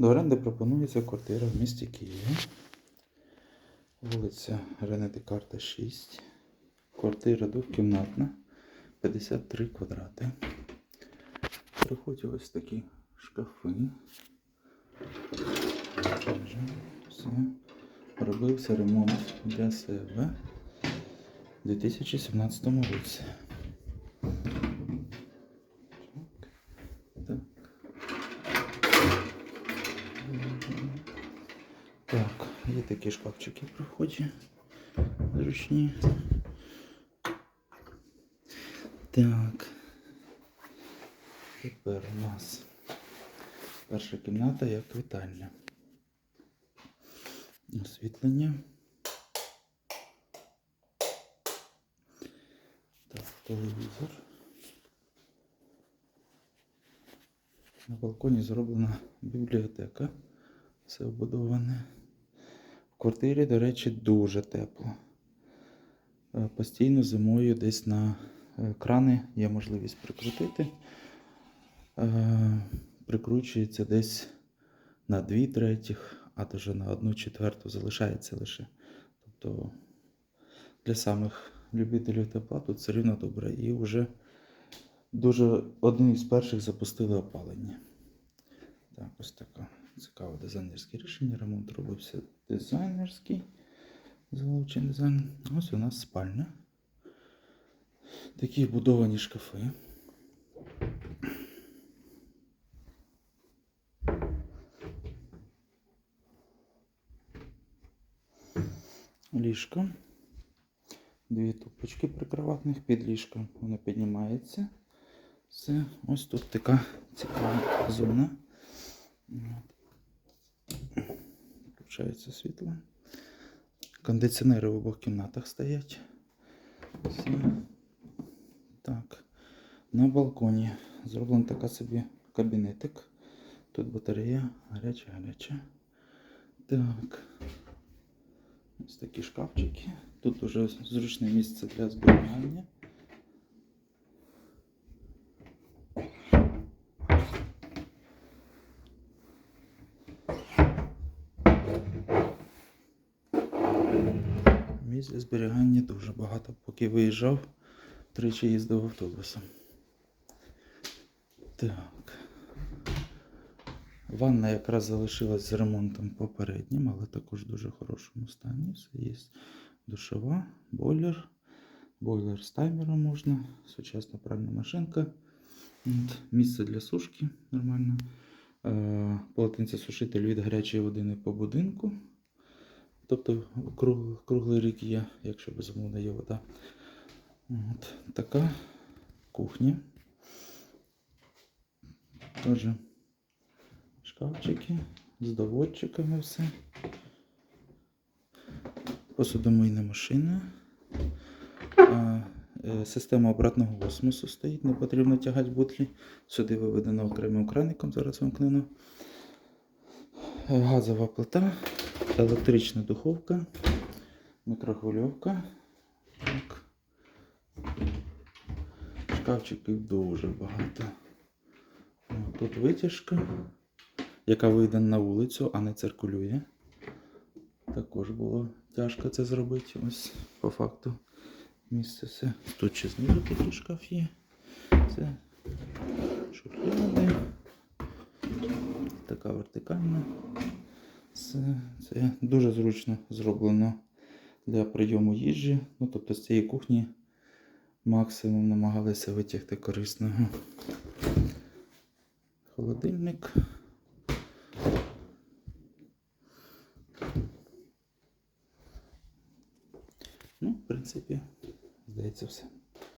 До оренди пропонується квартира в місті Києві. Вулиця Рене Декарта 6. Квартира двохкімнатна, 53 квадрати. Приходять ось такі шкафи. Все. Робився ремонт для себе у 2017 році. Так. Так, є такі шкафчики при вході. Зручні. Так. Тепер у нас перша кімната як вітальня. Освітлення. Так, телевізор. На балконі зроблена бібліотека. Все обудоване. Квартирі, до речі, дуже тепло. Е, Постійно зимою десь на е, крани є можливість прикрутити. Е, Прикручується десь на 2 третіх, а даже на 1 четверту залишається лише. Тобто для самих любителів тепла тут все рівно добре. І вже дуже одним із перших запустили опалення. Так, ось таке цікаве дизайнерське рішення. Ремонт робився дизайнерський. Залучений дизайн. Ось у нас спальня. Такі вбудовані шкафи. Ліжко. Дві тупочки прикроватних під ліжком. Воно піднімається. Все. Ось тут така цікава зона. Включається світло. Кондиціонери в обох кімнатах стоять. Все. Так. На балконі зроблен така собі кабінетик. Тут батарея гаряча, гаряча. Так. Ось такі шкафчики. Тут дуже зручне місце для зберігання. Місць зберігання дуже багато. Поки виїжджав, тричі їздив автобусом. Так. Ванна якраз залишилась з ремонтом попереднім, але також в дуже хорошому стані. Все є душова, бойлер. Бойлер з таймером можна, сучасна пральна машинка. От, місце для сушки нормально. Е, полотенце сушитель від гарячої води не по будинку. Тобто круг, круглий рік є, якщо безумовно є вода. От, така кухня. Теж шкафчики з доводчиками все. Посудомийна машина. А, е, Система обратного осмосу стоїть, не потрібно тягати бутлі. Сюди виведено окремим краником, зараз вимкнено. Е, Газова плита, електрична духовка, мікрохвильовка. Так. Шкафчиків дуже багато. Тут витяжка, яка вийде на вулицю, а не циркулює. Також було тяжко це зробити. Ось по факту місце все. Тут ще знизу такий шкаф є. Це шухляди. Така вертикальна. Це, це дуже зручно зроблено для прийому їжі. Ну, тобто з цієї кухні максимум намагалися витягти корисного. Холодильник. Ну, в принципі, здається, все.